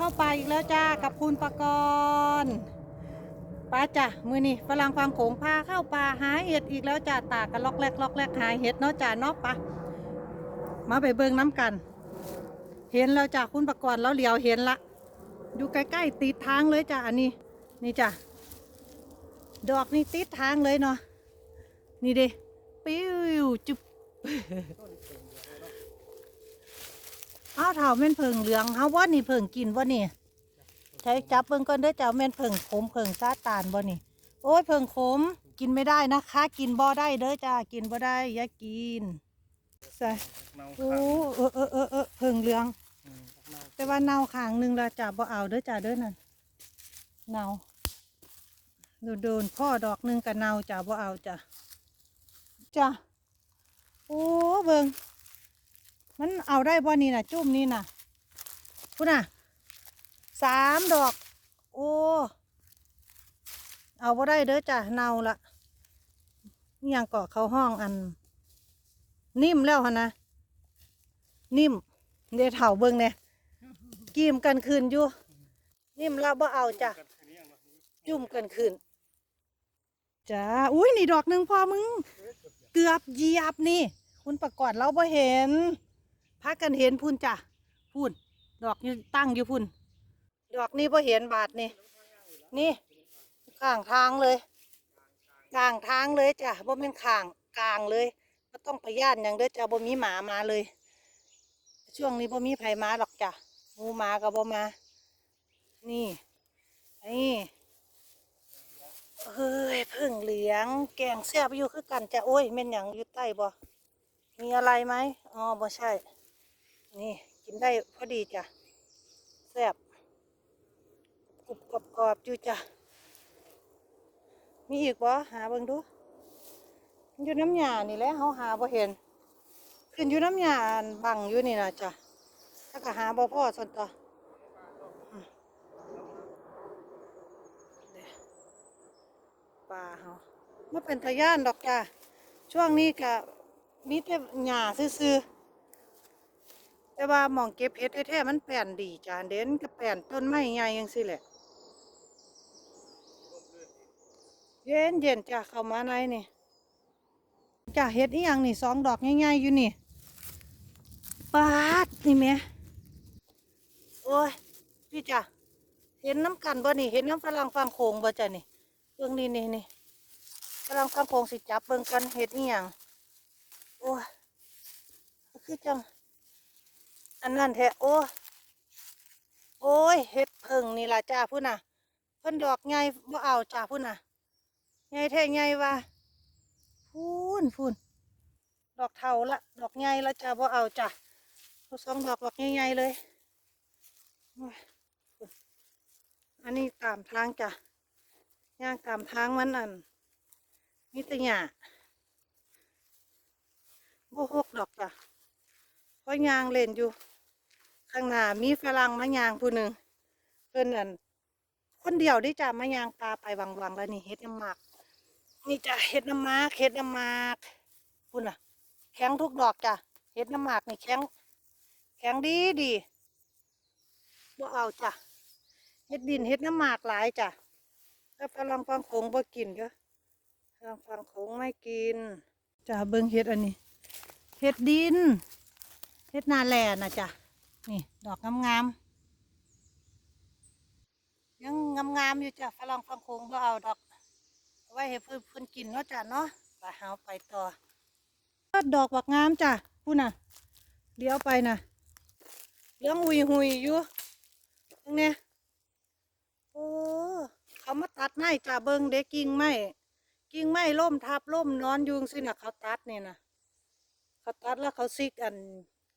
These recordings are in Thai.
เข้าไปอีกแล้วจ้ากับคุณประกรณ์ป้าจ้ะมือนี่ฝรั่งฟังโขงพาเข้าป่าหาเห็ดอีกแล้วจ้าตากันล็อกแรกล็อกแรกหาเห็ดเนาะจ้าเนาะปะมาไปเบิ่งน้ำกัน เห็นแล้วจ้าคุณประกรณ์แล้วเหลียวเห็นละอยู่ใกล้ๆติดทางเลยจ้าอันนี้ นี่จ้ะดอกนี่ติดทางเลยเนาะนี่เด้ปิ้วจุ๊บ อ้าวเถาแม่นเพิงเหลืองเฮาว่านี่เพิงกินว่านี่ ใช้จับเบิ่งก่อนเด้อเจ้าแม่นเพิงขมเพิงซาตานบ่นี่ โอ้ยเพิงขมกินไม่ได้นะคะ กินบ่ได้เด้อจ้ากินบ่ได้อย่ากินใส่โอ้เออเออเออเออเพิงเหลือง แต่ว่าเนาขางหนึ่งละจ้าบ่เอาเด้อจ้าเด้อนั่นเนาโดนโดนพ่อดอกหนึ่งกับเนาจ้าบ่เอาจ้าจ้าโอ้เบิ่ง มันเอาได้บ่นี่นะจุ่มนี่นะพุ่นน่ะสามดอก โอ้ เอาบ่ได้เด้อจ้าเน่าละนี่ยังเกาะเขาห้องอัน นิ่มแล้วหนนะ นิ่มเดี๋ยวเถาเบิ่งเนี่ยกีมกันคืนอยู่ นิ่มเราบ่เอาจ้ะกันแค่นี้เองเนาะจุ่มกันคืนจ้าอุ้ยนี่ดอกหนึ่งพอมึง เกือบเหยียบนี่ คุณประกอดเราบ่เห็น พากันเห็นพุ่นจ้ะพุ่น ดอกอยู่ตั้งอยู่พุ่น ดอกนี้บ่เห็นบาทนี่นี่ข้างทางเลยกลางทางเลยจ้ะบ่แม่นข้างกลางเลยก็ต้องไปย่านอย่างเด้อจ้ะบ่มีหมามาเลย ช่วงนี้บ่มีไผมาหรอกจ้ะหมูมาก็บ่มา นี่นี่เฮ้ยพิ่งเหลียง แกงแซ่บอยู่คือกันจะโอ้ยแม่นหยังอยู่ใต้บ่มีอะไรไหมอ๋อบ่ใช่ นี่กินได้พอดีจ้ะแซ่บกรุบกรอบกรอบๆอยู่จ้ะมีอีกบ่หาเบิ่งดูอยู่น้ำหยานี่แหละเฮาหาบ่เห็น ขึ้นอยู่น้ำหยาบังอยู่นี่นะจ้ะถ้าก็หาบ่พ่อสนต่อปลาเฮามันเป็นตะย่านดอกจ้ะช่วงนี้ก็มีแต่หญ้าซื่อๆ แต่ว่าหมองเก็บเห็ดแท้ๆมันแป่นดีจ้ะเด่นก็แป่นต้นไม้ใหญ่จังซี่แหละเย็นเย็นจ้ะเข้ามาในนี่จ้ะเห็ดอีหยังนี่สองดอกง่ายๆอยู่นี่ปาดนี่แม่โอ้ยพี่จ้ะเห็นน้ำกันบ่นี่เห็นน้ำฝรั่งฟังโขงบ่จ้ะนี่เบิ่งนี่นี่นี่ฝรั่งฟังโขงสิจับเบิ่งกันเห็ดอีหยังโอ้ยคือจัง อันนั้นแท้โอ้ยโอ้ยเห็ดเพิ่งนี่ล่ะจ้าพุ่นน่ะเพิ่นดอกใหญ่บ่เอาจ้าพุ่นน่ะใหญ่แท้ใหญ่ว่าพูนพูนดอกเทาละดอกใหญ่ละจ้าบ่เอาจ้าสองดอกดอกใหญ่ๆเลยอ้ยอันนี้ตามทางจ้ะย่างตามทางมันอันมีแต่หญ้าบ่หกดอกจ้ะ เพรายางเล่นอยู่ ข้างหน้ามีฝรั่งมายางผู้หนึ่งเพิ่นอันคนเดียวได้จ้ะมายางปลาไปวังๆแล้วนี่เฮ็ดน้ำหมากนี่จ้ะเฮ็ดน้ำหมากเฮ็ดน้ำหมากพุ่นน่ะ แข็งทุกดอกจ้ะเห็ดน้ำหมากนี่แข็ง แข็งดีดีบ่เอาจ้ะเห็ดดินเห็ดน้ำหมากหลายจ้ะถ้าฝรั่งฟังโขงบ่กินก็ฝรั่งฟังโขงไม่กินจ้ะเบิ่งเห็ดอันนี้เห็ดดิน เห็ดนาแลนะจ้ะนี่ดอกงามๆยังงามๆอยู่จ้ะฝรั่งฟังโขงบ่เอาดอกไว้ให้เพิ่นเพิ่นกินเนาะจ้ะเนาะไปหาไปต่อดอกบักงามจ้ะพูน่ะเลี้ยวไปน่ะเลี้ยงหุยหุยอยู่ตรงเนี้ยโอ้เขามาตัดไม้จ้ะเบิงเด็กกิ่งไม้กิ่งไม้ล่มทับล่มนอนยุงสิน่ะเขาตัดเนี่ยนะเขาตัดแล้วเขาซิกอัน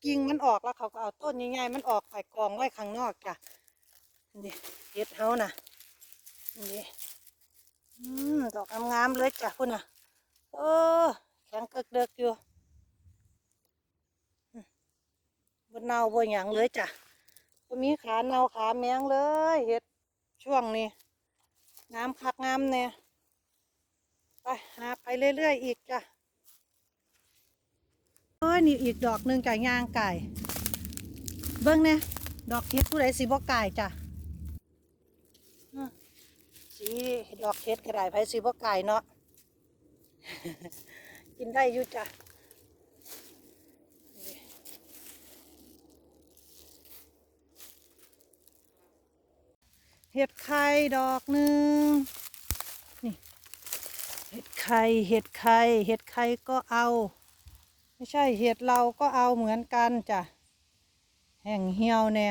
กิ่งมันออกแล้วเขาก็เอาต้นใหญ่ๆมันออกใส่กองไว้ข้างนอกจ้ะนี่เฮ็ดเฮาน่ะนี่อืมดอกงามๆเลยจ้ะพูดน่ะเออแข็งเกิกเดิกอยู่บนเนาบนหยังเลยจ้ะก็มีขาเนาขาแมงเลยเห็ดช่วงนี้งามคักงามเนี่ยไปหาไปเรื่อยๆอีกจ้ะ ยนี่อีกดอกหนึ่งไก่ย่างไก่ เบิ้งเนี่ยดอกเห็ดผู้ใดสิบ่กายจ้ะสิดอกเห็ดก็ไดไผสิบ่กายเนาะกินได้อยู่จ้ะเห็ดไข่ดอกหนึ่งนี่ เห็ดไข่ เห็ดไข่ เห็ดไข่ก็เอา ไม่ใช่เห็ดเราก็เอาเหมือนกันจ้ะแห้งเหี่ยวแน่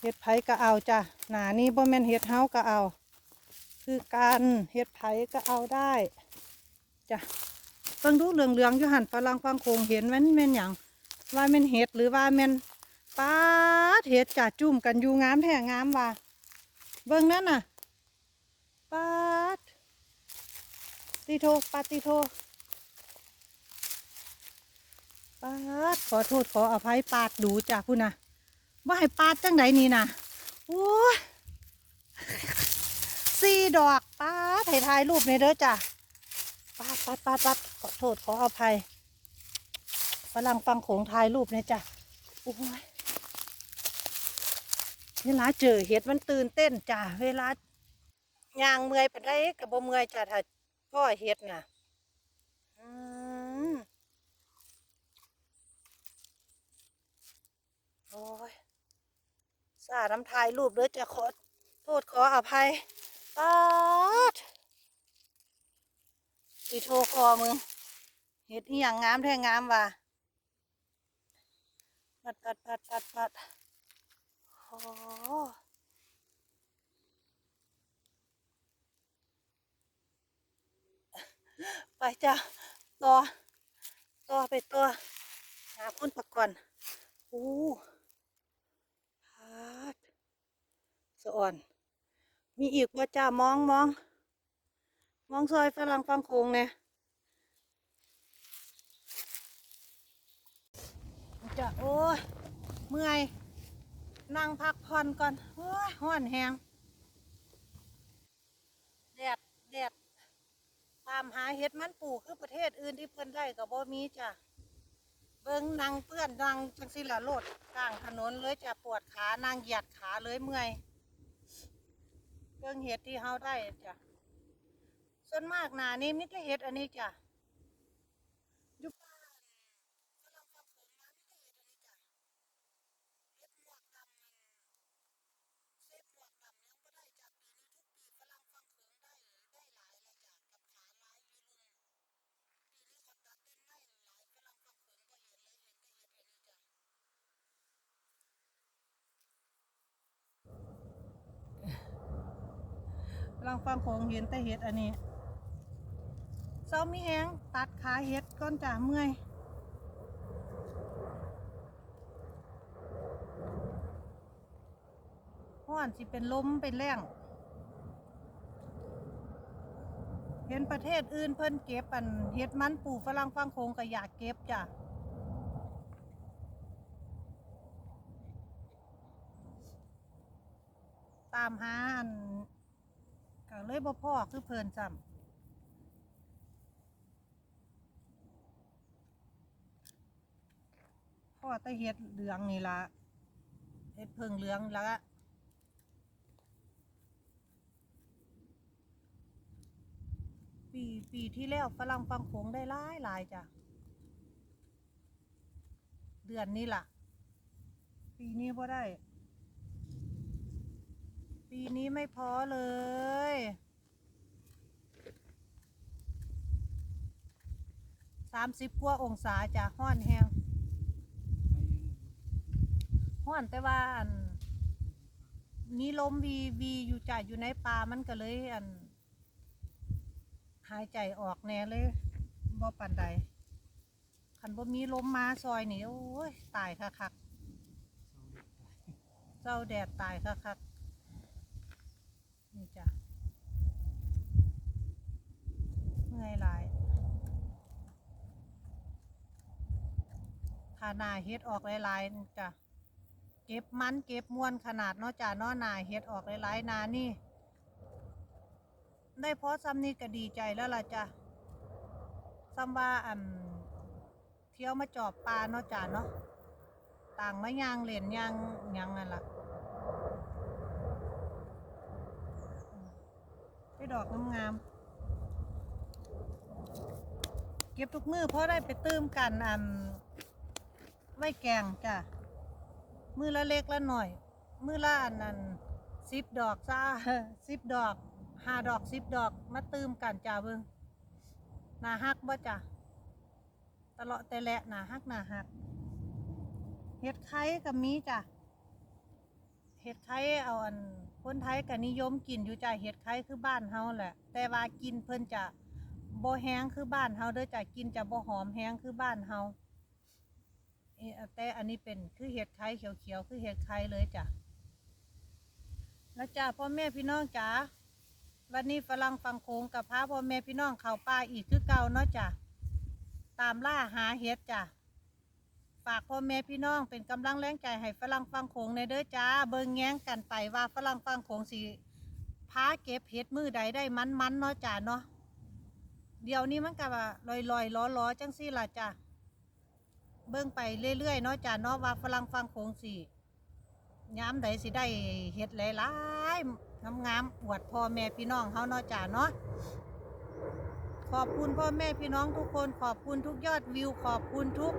เห็ดไผ่ก็เอาจ้ะหนานี้บ่แม่นเห็ดเฮาก็เอา คือการเห็ดไผ่ก็เอาได้จ้ะเบิ่งดูเหลืองๆอยู่หันฝรั่งฟังโคงเห็นมันแม่นหยังว่าแม่นเห็ดหรือว่าแม่นปาดเห็ดจ้ะจุ่มกันอยู่งามแท้งามว่ะเบิ่งนั่นน่ะปาดติโทปาติโท ปาดขอโทษขออภัยปาดดูจ้ะพูนนะว่าให้ปาดจังไหนนี่นะโอ้ยสี่ดอกปาดให้ถ่ายรูปในอยเด้อจ้ะปาดปาดปาดปาดขอโทษขออภัยฝรั่งฟังโขงถ่ายรูปเนี่ยจ้ะโอ้ยเวลาเจอเห็ดมันตื่นเต้นจ้ะเวลาย่างเมื่อยปานใดกับบ่เมื่อยจ้ะถ้าพ่อเห็ดน่ะอืม โอ้ยสาน้ำทายรูปเด้อจะขอโทษขออภัยปาดสีโทรคอมึงเห็ดนี่อย่างงามแท้งามว่ะปัดปัดปัดปัดปัดโอ้ไปจ้ะต่อ ต่อไปตัวหาพุ่นปักก่อน อู้ ดสะอ่อน มีอีกว่าจ้ามองมอง มองซอยฝรั่งฟังโคงเนี่ยจะโอ้ยเมื่อย นั่งพักผ่อนก่อนโอ้ยห้อนแหงแดดแดดตามหาเห็ดมันปลูกคือประเทศอื่นที่เพิ่นได้กับบ่มีจ้ะ เบิ้งนางเปื้อนนางจังสิละโลดกลางถนนเลยจะปวดขานางเหยียดขาเลยเมื่อยเบิ้งเห็ดที่เฮาได้จ้ะส่วนมากหนานี้มิจะเห็ดอันนี้จ้ะอยู่ป่าฝรั่งฟังโขงมามิแต่เห็ดอันนี้จ้ะเห็ดหมวกดำมันเซฟหมวกดำยังบ่ได้จ้ะปีนี้ทุกปีฝรั่งฟังโขงได้ได้หลายเลยจ้ะกับขาหลายอยู่ลุงปีนี้เขาตัดเต้นได้หลายฝรั่งฟังโขงก็เห็นเลยเห็นได้เห็ดอันนี้จ้ะ กำลังฟังโขงเห็นแต่เห็ดอันนี้เศร้ามีแหงตัดขาเห็ดก้อนจ่าเมื่อยห้อนสิเป็นลมเป็นแรงเห็นประเทศอื่นเพิ่นเก็บอันเห็ดมันปลูกฝรั่งฟังโขงก็อยากเก็บจ้ะตามหาอัน เลยบ่พ่อคือเพลินจำพ่อแตะเฮ็ดเหลืองนี่ละเฮ็ดเพิ่งเหลืองแล้วปีปีที่แล้วฝรั่งฟังโขงได้หลายหลายจ้ะ เดือนนี้ล่ะ ปีนี้บ่ได้ ปีนี้ไม่พอเลย สามสิบกว่าองศาจ้ะห้อนแห้งห้อนแต่ว่าอันมีลมวีวีอยู่จ่าอยู่ในป่ามันก็เลยอัน หายใจออกแน่เลยบ่ปันใดคันบ่มีลมมาซอยนี่โอ้ย ตายค่ะคักเจ้าแดดตายค่ะคัก นี่จ้ะเมื่อยหลายขาหนาเฮ็ดออกหลายๆจ้ะเก็บมันเก็บมวนขนาดเนาะจ้ะเนาะหนาเฮ็ดออกหลายๆหนานี่ ได้เพราะซ้ำนี่ก็ดีใจแล้วล่ะจ้ะซ้ำว่าอันเที่ยวมาจอบปลาเนาะจ้ะเนาะต่างมายางเล่นยางยังนั่นล่ะไป ดอกงามๆ เก็บทุกมือเพราะได้ไปตื้มกันอันไว้แกงจ้ะ มือละเล็กละหน่อย มือละอันนั้นสิบดอกจ้าสิบดอกห้าดอกสิบดอกมาตื้มกันจ้าเบิ่งหนาฮักบ่จ้ะตลาะแต่แหละหนาฮักหนาฮัก เห็ดไข่กับมีจ้ะ เห็ดไข่เอาอัน คนไทยก็นิยมกินอยู่จ้ะเห็ดไข่คือบ้านเฮาแหละ แต่ว่ากินเพิ่นจะบ่แห้งคือบ้านเฮาเด้อจ้ะกินจะบ่หอมแห้งคือบ้านเฮาเอ่อแต่อันนี้เป็นคือเห็ดไข่เขียวๆคือเห็ดไข่เลยจ้ะแล้วจ้าพ่อแม่พี่น้องจ๋าวันนี้ฝรั่งฟังโคงกับพาพ่อแม่พี่น้องเข้าป่าอีกคือเก่าเนาะจ้ะตามล่าหาเห็ดจ้ะ ฝากพ่อแม่พี่น้องเป็นกำลังแรงใจให้ฝรั่งฟังโขงในเด้อจ้า เบิ่งแง้งกันไปว่าฝรั่งฟังโขงสิพาเก็บเห็ดมือใดได้มันมันเนาะจ้าเนาะเดี๋ยวนี้มันก็ว่าลอยลอยล้อล้อจังซี่ล่ะจ้าเบิ่งไปเรื่อยๆเนาะจ้าเนาะว่าฝรั่งฟังโขงสิย้ำใดสิได้เห็ดหลายๆงามๆอวดพ่อแม่พี่น้องเฮาเนาะจ้าเนาะขอบคุณพ่อแม่พี่น้องทุกคนขอบคุณทุกยอดวิวขอบคุณทุก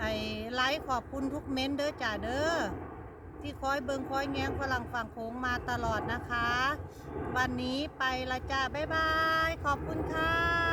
ไอ้ไลค์ขอบคุณทุกเม้นต์เด้อจ่าเด้อที่คอยเบิงคอยแง้งฝรั่งฝั่งโค้งมาตลอดนะคะ วันนี้ไปละจ้าบ๊ายบาย ขอบคุณค่ะ